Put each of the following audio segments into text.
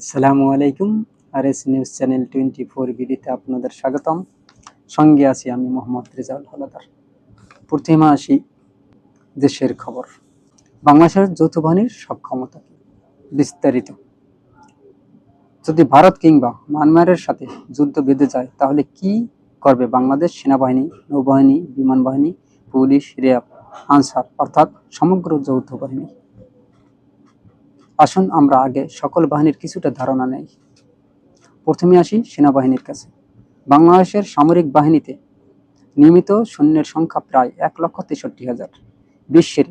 আসসালামু আলাইকুম R S news channel twenty four বিডিতে আপনাদের স্বাগতম। সঙ্গে আছি আমি মোহাম্মদ রেজাউল হলাদার। প্রথমে আসি দেশের খবর। বাংলাদেশের যৌথ বাহিনীর সক্ষমতা বিস্তারিত। যদি ভারত কিংবা মায়ানমারের সাথে যুদ্ধ বেঁধে যায়, তাহলে কি করবে বাংলাদেশ সেনাবাহিনী, নৌবাহিনী, বিমান বাহিনী, পুলিশ, র্যাব, আনসার, অর্থাৎ সমগ্র যৌথ বাহিনী? আসুন, আমরা আগে সকল বাহিনীর কিছুটা ধারণা নেই। প্রথমে আসি সেনাবাহিনীর কাছে। বাংলাদেশের সামরিক বাহিনীতে নিয়মিত সৈন্যের সংখ্যা প্রায় এক লক্ষ তেষট্টি হাজার। বিশ্বের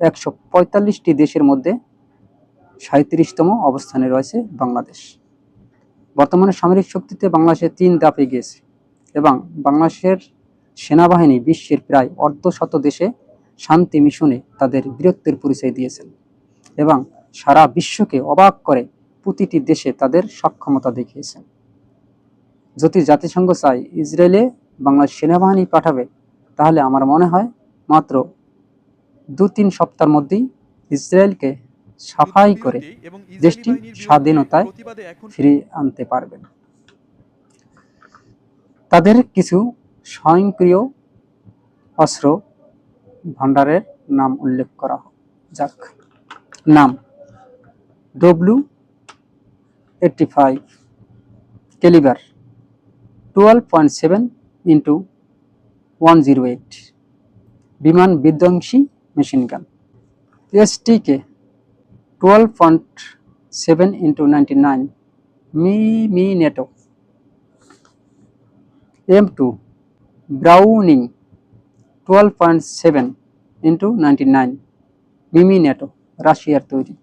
একশো পঁয়তাল্লিশটি দেশের মধ্যে সাঁত্রিশতম অবস্থানে রয়েছে বাংলাদেশ। বর্তমানে সামরিক শক্তিতে বাংলাদেশে তিন ধাপে গিয়েছে এবং বাংলাদেশের সেনাবাহিনী বিশ্বের প্রায় অর্ধশত দেশে শান্তি মিশনে তাদের বীরত্বের পরিচয় দিয়েছেন এবং সারা বিশ্বকে অবাক করে প্রতিটি দেশে তাদের সক্ষমতা দেখিয়েছেন। যদি জাতিসংঘ চায় ইসরায়েলে বাংলাদেশ সেনাবাহিনী পাঠাবে, তাহলে আমার মনে হয় মাত্র দু তিন সপ্তাহের মধ্যেই ইসরায়েলকে সাফাই করে দেশটি স্বাধীনতায় ফিরিয়ে আনতে পারবেন তাদের কিছু স্বয়ংক্রিয় অস্ত্র ভাণ্ডারের নাম উল্লেখ করা যাক। নাম W eighty five calibre twelve point seven into one zero eight বিমান বিধ্বংসী machine gun STK twelve point seven into ninety nine m m NATO M two Browning twelve point seven into ninety nine mm NATO রাশিয়ার তৈরি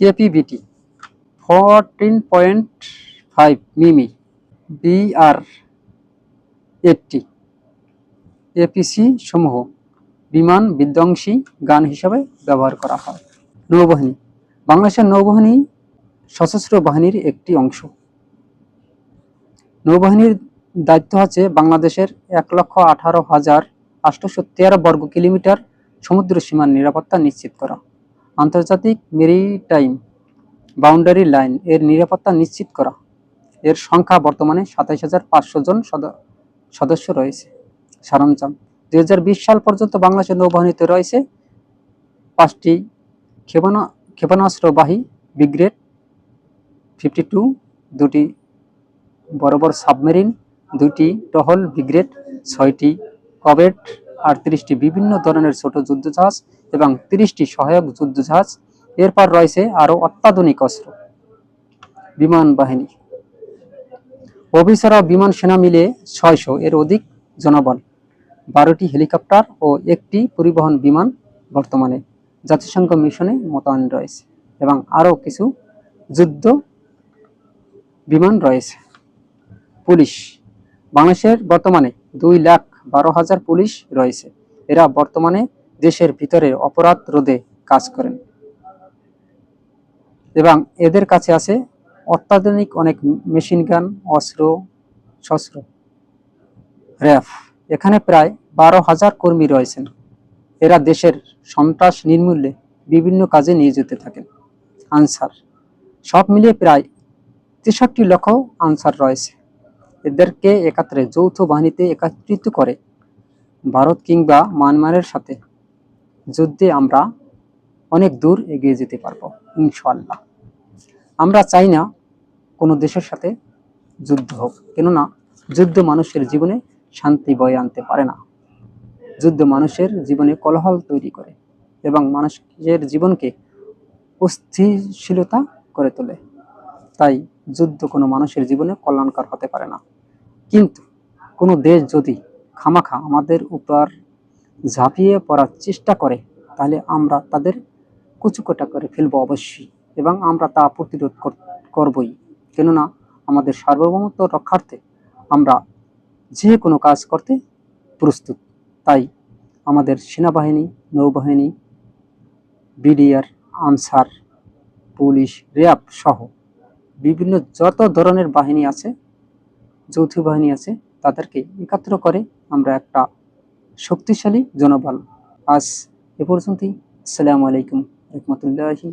KPVT fourteen point five মিমি, BR eighty, APC সমূহ বিমান বিধ্বংসী গান হিসাবে ব্যবহার করা হয়। নৌবাহিনী, বাংলাদেশের নৌবাহিনী সশস্ত্র বাহিনীর একটি অংশ। নৌবাহিনীর দায়িত্ব আছে বাংলাদেশের এক লক্ষ আঠারো হাজার আটশোশো তেরো বর্গ কিলোমিটার সমুদ্র সীমার নিরাপত্তা নিশ্চিত করা। আন্তর্জাতিক মেরিটাইম বাউন্ডারি লাইন এর নিরাপত্তা নিশ্চিত করা। এর সংখ্যা বর্তমানে সাতাইশ হাজার পাঁচশো জন সদ- সদস্য রয়েছে। সরঞ্জাম, দুই হাজার বিশ সাল পর্যন্ত বাংলাদেশের নৌবাহিনীতে রয়েছে পাঁচটি ক্ষেপণা, ক্ষেপণাস্ত্রবাহী ব্রিগেড, ফিফটি টু, দুটি বড় সাবমেরিন দুটি টহল ব্রিগেড, ছয়টি কবেট আটত্রিশটি বিভিন্ন ধরনের ছোট যুদ্ধজাহাজ এবং তিরিশটি সহায়ক যুদ্ধজাহাজ। এরপর রয়েছে আরও অত্যাধুনিক অস্ত্র। বিমান বাহিনী। অফিসার ও বিমান সেনা মিলে ছয়শো এর অধিক জনবল, বারোটি হেলিকপ্টার ও একটি পরিবহন বিমান বর্তমানে জাতিসংঘ মিশনে মোতায়েন রয়েছে এবং আরও কিছু যুদ্ধ বিমান রয়েছে। পুলিশ। বাংলাদেশের বর্তমানে দুই লাখ বারো হাজার পুলিশ রয়েছে। এরা বর্তমানে দেশের ভিতরে অপরাধ রোধে কাজ করেন। এবং এদের কাছে আছে অত্যাধুনিক অনেক মেশিন গান, অস্ত্র, শস্ত্র, র্যাফ। এখানে প্রায় বারো হাজার কর্মী রয়েছেন। এরা দেশের সন্ত্রাস নির্মূলে বিভিন্ন কাজে নিয়োজিত থাকেন। আনসার। সব মিলিয়ে প্রায় তেষট্টি লক্ষ আনসার রয়েছে। এদেরকে একাত্রে যৌথ বাহিনীতে একত্রিত করে ভারত কিংবা মায়ানমারের সাথে যুদ্ধে আমরা অনেক দূর এগিয়ে যেতে পারব ইনশাল্লাহ আমরা চাই না কোনো দেশের সাথে যুদ্ধ হোক, কেননা যুদ্ধ মানুষের জীবনে শান্তি বয়ে আনতে পারে না। যুদ্ধ মানুষের জীবনে কলহল তৈরি করে এবং মানুষের জীবনকে অস্থিশীলতা করে তোলে। তাই যুদ্ধ কোনো মানুষের জীবনে কল্যাণকর হতে পারে না। কিন্তু কোনো দেশ যদি খামাখা আমাদের উপর ঝাঁপিয়ে পড়ার চেষ্টা করে, তাহলে আমরা তাদের কুচুকোটা করে ফেলব অবশ্যই এবং আমরা তা প্রতিরোধ করবই। কেননা আমাদের সার্বভৌমত্ব রক্ষার্থে আমরা যে কোনো কাজ করতে প্রস্তুত। তাই আমাদের সেনাবাহিনী, নৌবাহিনী, বিডিআর, আনসার, পুলিশ, র্যাব সহ বিভিন্ন যত ধরনের বাহিনী আছে যৌথ বাহিনী আছে, তাদেরকে একাত্র করে আমরা একটা শক্তিশালী জনবল। আজ এ পর্যন্তই। আসসালামু আলাইকুম রহমতুল্লাহি